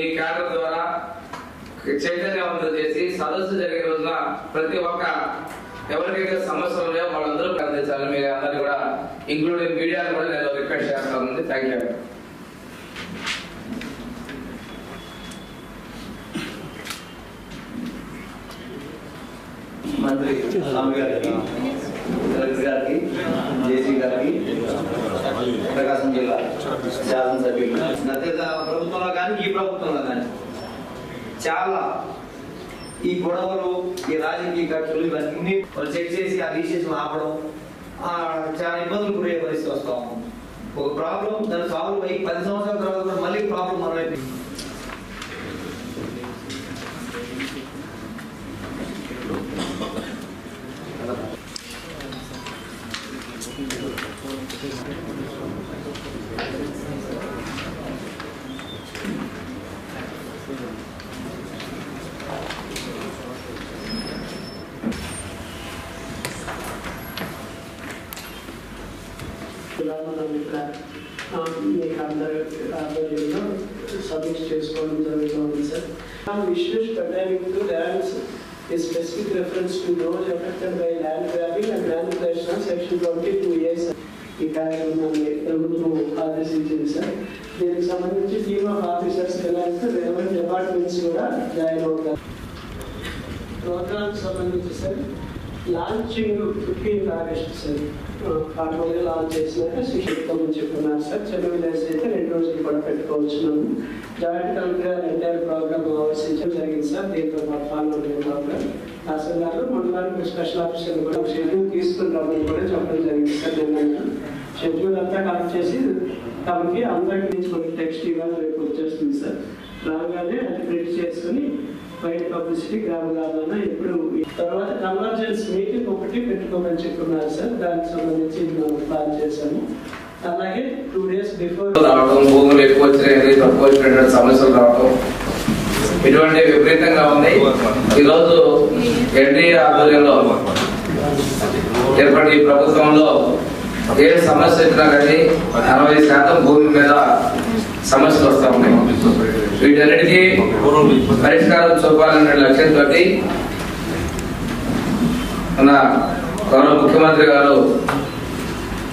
మీ cadre ద్వారా చైతన్యవంతం చేసి సదస్సు జరిగే రోజున ప్రతి ఒక్క ఎవరికైతే సమస్యలు ఉన్నాయో వాళ్ళందరూ అందించాలని మీరు అందరినీ కూడా ఇంక్లూడింగ్ మీడియా కూడా నేను రిక్వెస్ట్ చేస్తాను. థ్యాంక్ యూ మంత్రి స్వామి గారికి కలెక్టర్ గారికి జేసీ గారికి ప్రకాశం జిల్లా శాసనసభ్యులు. గత ప్రభుత్వంలో కానీ ఈ ప్రభుత్వంలో కానీ చాలా ఈ గొడవలు ఈ రాజకీయ ఖర్చులు ఇవన్నీ వాళ్ళు చెక్ చేసి ఆ రిజిస్ట్రేషన్ ఆపడం ఆ, చాలా ఇబ్బందులు గురయ్యే పరిస్థితి వస్తాం ఒక ప్రాబ్లం దాని సాల్వ్ అయ్యి పది సంవత్సరాల తర్వాత మళ్ళీ ప్రాబ్లం మన వైపు ఇలా మీకు అందరి ఆధ్వర్యంలో సబ్మిట్ చేసుకోవడం జరుగుతుంది sir issues pertaining to lands is specific reference to those affected by land grabbing and land creation section 22 years ఈ కార్యక్రమాన్ని ప్రభుత్వం ఆదేశించింది సార్. దీనికి సంబంధించి టీమ్ ఆఫ్ ఆఫీసర్స్ ఎలా అంటే రెలవెంట్ డిపార్ట్మెంట్స్ కూడా జాయిన్ అవుతారు. ప్రోగ్రామ్ సంబంధించి sir launching fifteenth August sir. ఫార్మల్గా launch చేసినాక శిక్షితం చెప్తున్నారు సార్. చిన్న విలేజ్ అయితే రెండు రోజులు కూడా పెట్టుకోవచ్చున్నాము. జాయింట్ కలెక్టర్ ఎంటైర్ ప్రోగ్రామ్ ఆలోచించడం జరిగింది సార్. దీంతో పాల్గొనే ప్రోగ్రామ్ తహసీల్దార్ మండలానికి స్పెషల్ ఆఫీసర్ కూడా షెడ్యూల్ తీసుకుంటామని కూడా చెప్పడం జరిగింది. సార్ నిన్న షెడ్యూల్ అంతా కలెక్ట్ చేసి తమకి అందరికి తీసుకొని టెక్స్ట్ ఇవాళ రేపు వచ్చేస్తుంది సార్. రాగానే అది ప్రింట్ చేసుకుని బయట పబ్లిసిటీ గ్రామాలన్న ఇప్పుడు తర్వాత కన్వర్జెన్స్ మీటింగ్ ఒకటి పెట్టుకోమని చెప్పున్నారు సార్. దానికి సంబంధించి మనం ప్లాన్ చేశాము. అలాగే టూ డేస్ బిఫోర్ రావడం భూములు ఎక్కువ వచ్చినాయి తక్కువ వచ్చినటువంటి సమస్యలు రావడం ఇటువంటి విపరీతంగా ఉంది. ఈరోజు ఎన్డీఏ ఆధ్వర్యంలో ఏర్పడి ప్రభుత్వంలో ఏ సమస్య వచ్చినా కానీ అరవై శాతం భూమి మీద సమస్యలు వస్తూ ఉన్నాయి. వీటన్నిటికీ పరిష్కారం చూపాలనే లక్ష్యంతో మన గౌరవ ముఖ్యమంత్రి గారు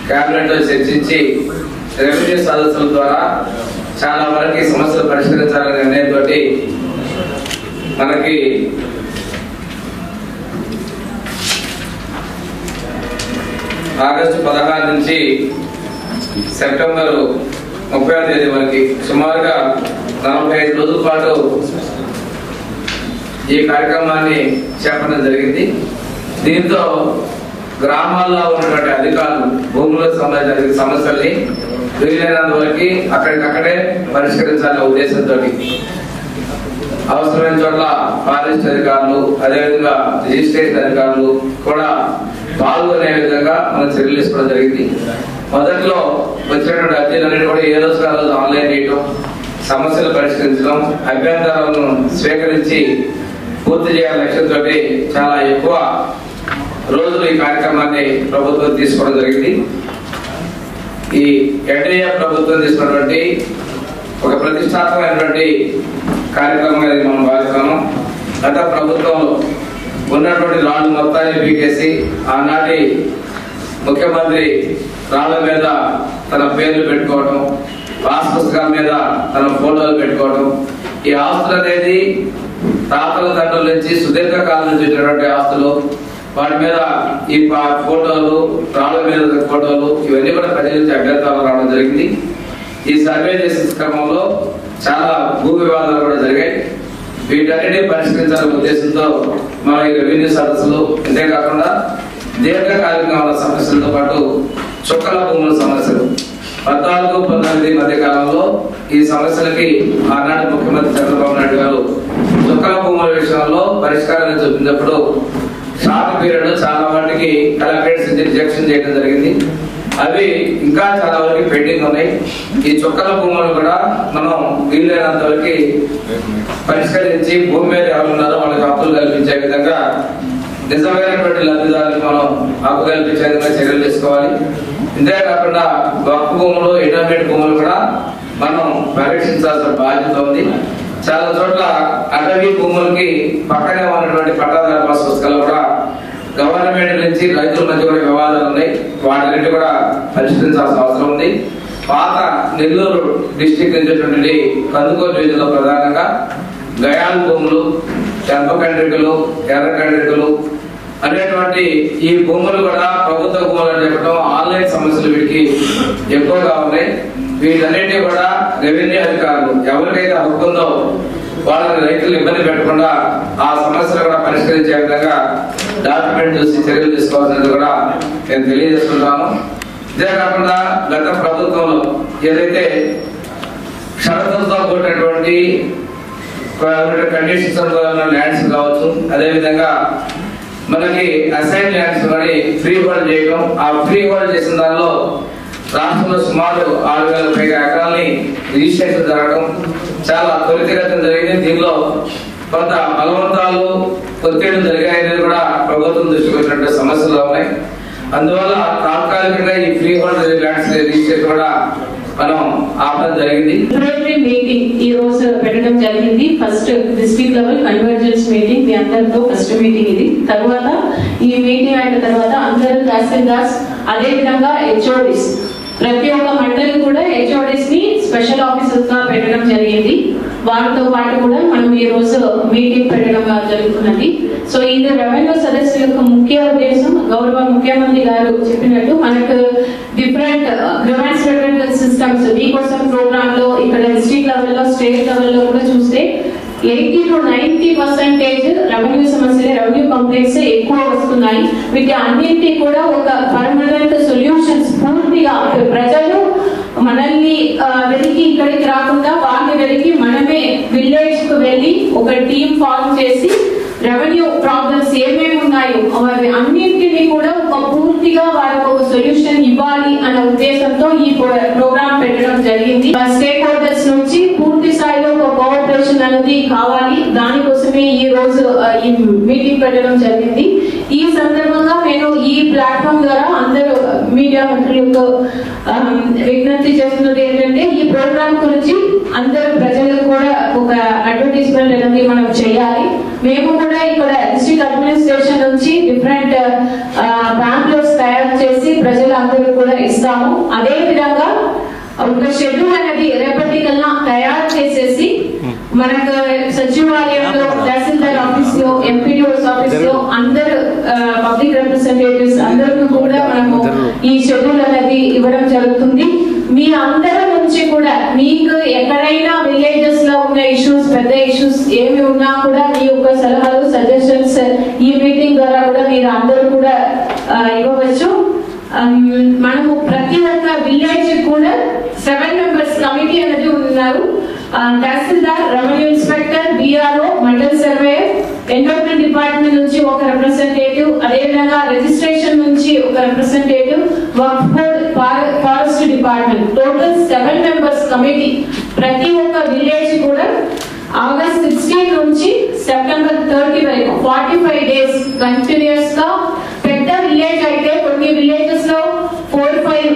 కేబినెట్లో చర్చించి రెవెన్యూ సదస్సుల ద్వారా చాలా వరకు సమస్యలు పరిష్కరించాలనే నిర్ణయంతో మనకి ఆగస్టు పదహారు నుంచి సెప్టెంబర్ ముప్పై తేదీ వరకు సుమారుగా నలభై ఐదు రోజుల పాటు ఈ కార్యక్రమాన్ని చేపట్టడం జరిగింది. దీంతో గ్రామాల్లో ఉన్నటువంటి అధికారులు భూములకు సంబంధించిన సమస్యల్ని వీలైనంత వరకు అక్కడికక్కడే పరిష్కరించాలనే ఉద్దేశంతో అవసరమైన చోట్ల ఫారెస్ట్ అధికారులు అదేవిధంగా రిజిస్ట్రేషన్ అధికారులు కూడా పాల్గొనే విధంగా మనం చర్యలు తీసుకోవడం జరిగింది. మొదట్లో వచ్చినటువంటి అర్జీలన్నీ కూడా ఏ రోజు రోజు ఆన్లైన్ చేయటం సమస్యలు పరిష్కరించడం అభ్యంతరాలను స్వీకరించి పూర్తి చేయాలనే లక్ష్యంతో చాలా ఎక్కువ రోజులు ఈ కార్యక్రమాన్ని ప్రభుత్వం తీసుకోవడం జరిగింది. ఈ ఎన్డీఏ ప్రభుత్వం తీసుకున్నటువంటి ఒక ప్రతిష్టాత్మకమైనటువంటి కార్యక్రమంగా ఇది మనం భావిస్తాము గత ప్రభుత్వంలో ఉన్నటువంటి రాళ్ళు మొత్తాన్ని పీకేసి ఆనాటి ముఖ్యమంత్రి రాళ్ళ మీద తన పేర్లు పెట్టుకోవడం పాస్ పుస్తకాల మీద తన ఫోటోలు పెట్టుకోవడం ఈ ఆస్తులు అనేది తాతల తండ్రుల నుంచి సుదీర్ఘకాలం నుంచి వచ్చినటువంటి ఆస్తులు వాటి మీద ఈ ఫోటోలు రాళ్ళ మీద ఫోటోలు ఇవన్నీ కూడా ప్రజల నుంచి అభ్యర్థాలు రావడం జరిగింది. ఈ సర్వే చేసిన క్రమంలో చాలా భూ వివాదాలు కూడా జరిగాయి. వీటన్నిటిని పరిష్కరించాలనే ఉద్దేశంతో మన ఈ రెవెన్యూ సదస్సులు అంతేకాకుండా దీర్ఘకాలికమైన సమస్యలతో పాటు చుక్కల భూముల సమస్యలు. పద్నాలుగు పంతొమ్మిది మధ్య కాలంలో ఈ సమస్యలకి ఆనాడు ముఖ్యమంత్రి చంద్రబాబు నాయుడు గారు చుక్కల భూముల విషయంలో పరిష్కారాన్ని చూపినప్పుడు షార్ట్ పీరియడ్ చాలా వాటికి కలెక్టరేట్స్ రిజెక్షన్ చేయడం జరిగింది. అవి ఇంకా చాలా వరకు పెండింగ్ ఉన్నాయి. ఈ చుక్కల భూములు కూడా మనం వీలైనంత వరకు పరిష్కరించి భూమి మీద ఎవరు ఉన్నారో వాళ్ళకి హక్కులు కల్పించే విధంగా నిజమైనటువంటి లబ్ధిదారులకు మనం హక్కు కల్పించే విధంగా చర్యలు తీసుకోవాలి. ఇంతే కాకుండా వక్ఫ్ భూములు ఇంటర్మీడియట్ భూములు కూడా మనం పరీక్షించాల్సిన బాధ్యత ఉంది. చాలా చోట్ల అటవీ భూములకి పక్కనే ఉన్నటువంటి పట్టాదారు పాస్ పుస్తకాలు కూడా గవర్నమెంట్ నుంచి రైతుల మధ్య కూడా వివాదాలు ఉన్నాయి. వాటిని కూడా పరిష్కరించాల్సిన అవసరం ఉంది. పాత నెల్లూరు డిస్టిక్ నుంచి కందుకూరు డివిజన్లో ప్రధానంగా గయాన్ భూములు చంపకండ్రికలు ఎర్రకండ్రికలు అనేటువంటి ఈ భూములు కూడా ప్రభుత్వ భూములు అని చెప్పడం ఆన్లైన్ సమస్యలు వీటికి ఎక్కువగా ఉన్నాయి. వీటన్నిటిని కూడా రెవెన్యూ అధికారులు ఎవరికైతే హక్కుందో వాళ్ళని రైతులు ఇబ్బంది పెట్టకుండా ఆ సమస్యలు కూడా పరిష్కరించే విధంగా డాక్యుమెంట్ చూసి చర్యలు తీసుకోవాల్సింది కూడా నేను తెలియజేస్తున్నాను ఇదే కాకుండా గత ప్రభుత్వంలో ఏదైతే షరతులతో కూడినటువంటి కండిషన్స్ ల్యాండ్స్ కావచ్చు అదేవిధంగా మనకి అసైన్ ల్యాండ్స్ కానీ ఫ్రీ హోల్డ్ చేయడం ఆ ఫ్రీ హోల్డ్ చేసిన దానిలో రాష్ట్రంలో సుమారు ఆరు వేల పైగా ఎకరాలని రిజిస్ట్రేషన్ జరగడం చాలా త్వరితగతం జరిగింది. దీనిలో కొంత బలవంతాలు ఒత్తిడి జరిగాయని కూడా ప్రభుత్వం దృష్టికి వచ్చినట్టు సమస్యలు ఉన్నాయి. అందువల్ల తాత్కాలికంగా ఈ ఫ్రీ హోల్డ్ ల్యాండ్స్ రిజిస్ట్రేషన్ కూడా మనం ఆపడం జరిగింది. మీటింగ్ ఈ రోజు పెట్టడం జరిగింది. First district level convergence meeting మీ అందరితో ఫస్ట్ మీటింగ్ ఇది. తర్వాత ఈ మీటింగ్ అయిన తర్వాత అందరూ తహసీల్దార్స్ అదే విధంగా హెచ్ఓడిస్ ప్రతి ఒక్క మండలి కూడా హెచ్ఓడిస్ని స్పెషల్ ఆఫీసర్స్గా పెట్టడం జరిగింది. వారితో పాటు కూడా మనం ఈ రోజు మీటింగ్ పెట్టడం జరుగుతున్నది. సో ఇది రెవెన్యూ సదస్సు యొక్క ముఖ్య ఉద్దేశం. గౌరవ ముఖ్యమంత్రి గారు చెప్పినట్టు మనకు డిఫరెంట్ గ్రివెన్స్ ఫెడరల్ సిస్టమ్స్ మీకోసం ప్రోగ్రామ్లో ఇక్కడ డిస్ట్రిక్ట్ లెవెల్లో స్టేట్ లెవెల్లో కూడా eighty two ninety percentage revenue సమస్యలు రెవెన్యూ కంప్లైంట్స్ ఎక్కువ వస్తున్నాయి. వీటి అన్నింటి కూడా ఒక పర్మనెంట్ సొల్యూషన్స్ పూర్తిగా ప్రజలు మనల్ని ఆ, వెతికి ఇక్కడికి రాకుండా వాళ్ళని వెతికి మనమే విలేజ్కు వెళ్ళి ఒక టీం ఫామ్ చేసి రెవెన్యూ ప్రాబ్లమ్స్ ఏమేమి ఉన్నాయో అవి అన్నింటినీ కూడా ఒక పూర్తిగా వాళ్ళకు ఒక సొల్యూషన్ ఇవ్వాలి అనే ఉద్దేశంతో ఈ ప్రోగ్రామ్ పెట్టడం జరిగింది. స్టేక్ హోల్డర్స్ నుంచి కోఆపరేషన్ అనేది కావాలి దానికోసమే ఈ రోజు ఈ మీటింగ్ పెట్టడం జరిగింది. ఈ సందర్భంగా నేను ఈ ప్లాట్ఫామ్ ద్వారా అందరూ మీడియా మిత్రులకు విజ్ఞప్తి చేస్తున్నది ఏంటంటే ఈ ప్రోగ్రామ్ గురించి అందరూ ప్రజలకు కూడా ఒక అడ్వర్టైజ్మెంట్ అనేది మనం చేయాలి. మేము కూడా ఇక్కడ డిస్ట్రిక్ట్ అడ్మినిస్ట్రేషన్ నుంచి డిఫరెంట్ బ్యాంకులర్స్ తయారు చేసి ప్రజలందరూ కూడా ఇస్తాము. అదే విధంగా ఒక షెడ్యూల్ అనేది రేపటికల్లా తయారు చేసేసి మనకు సచివాలయంలో తహసీల్దార్ ఆఫీస్లో ఎంపీడీఓస్ ఆఫీస్లో అందరు పబ్లిక్ రిప్రజెంటేటివ్స్ అందరికీ కూడా మనము ఈ షెడ్యూల్ అనేది ఇవ్వడం జరుగుతుంది. మీ అందరి నుంచి కూడా మీకు ఎక్కడైనా విలేజెస్లో ఉన్న ఇష్యూస్ పెద్ద ఇష్యూస్ ఏమి ఉన్నా కూడా మీ యొక్క సలహాలు సజెషన్స్ ఈ మీటింగ్ ద్వారా కూడా మీరు అందరూ కూడా ఇవ్వవచ్చు. మనము ప్రతి ఒక్క విలేజ్ కూడా సెవెన్ మెంబర్స్ కమిటీ అనేది ఉన్నారు తహసీల్దార్ revenue inspector BRO mandal surveyor environment department నుంచి ఒక రిప్రజెంటేటివ్ అదేవిధంగా రిజిస్ట్రేషన్ నుంచి ఒక representative work board forest department. Total seven members committee ప్రతి ఒక్క విలేజ్ కూడా ఆగస్ట్ సిక్స్టీన్ నుంచి సెప్టెంబర్ థర్టీ వరకు ఫార్టీ ఫైవ్ డేస్ కంటిన్యూస్గా పెద్ద విలేజ్ అయితే కొన్ని విలేజెస్లో ఫోర్ ఫైవ్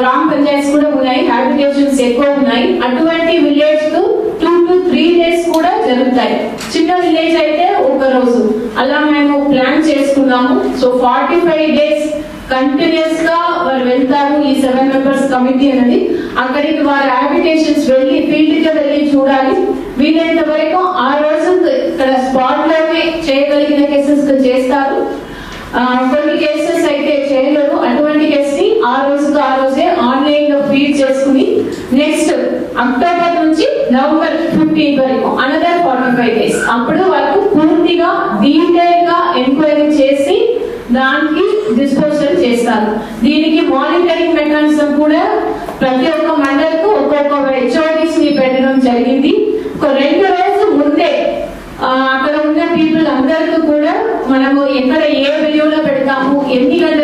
గ్రామ పంచాయత్స్ కూడా ఉన్నాయి హ్యాబిటేషన్స్ ఎక్కువ ఉన్నాయి. అటువంటి విలేజ్కు టూ టు త్రీ డేస్ కూడా జరుగుతాయి. చిన్న విలేజ్ అయితే ఒక రోజు. అలా మేము ప్లాన్ చేసుకున్నాము. సో ఫార్టీ ఫైవ్ డేస్ కంటిన్యూస్గా వారు వెళ్తారు ఈ సెవెన్ మెంబర్స్ కమిటీ అనేది. అక్కడికి వారి హ్యాబిటేషన్స్ వెళ్ళి ఫీల్డ్కి వెళ్ళి చూడాలి. వీలైనంత వరకు ఆ రోజు ఇక్కడ స్పాట్లోనే చేయగలిగిన కేసెస్ చేస్తారు. కొన్ని కేసెస్ అయితే చేయలేరు. అటువంటి కేసు ని ఆ రోజుకు ఆ రోజే ఆన్లైన్లో ఫీడ్ చేసుకుని నెక్స్ట్ అక్టోబర్ నుంచి నవంబర్ ఫిఫ్టీన్ వరకు అనదర్ ఫార్టీ ఫైవ్ డేస్ అప్పుడు వరకు పూర్తిగా డీటెయిల్గా ఎంక్వైరీ చేసి దానికి డిస్పోజల్ చేస్తారు. దీనికి మానిటరింగ్ మెకానిజం కూడా ప్రతి ఒక్క మండలకు ఒక్కొక్క హెచ్ఓడిస్ని పెట్టడం జరిగింది. ఒక రెండు రోజులు ముందే అక్కడ ఉన్న పీపుల్ అందరికీ కూడా మనము ఎక్కడ ఏ విలువలో పెడతాము ఎన్ని గంటలు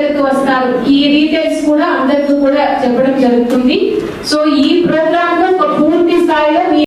డీటెయిల్స్ కూడా అందరికీ కూడా చెప్పడం జరుగుతుంది. సో ఈ ప్రోగ్రామ్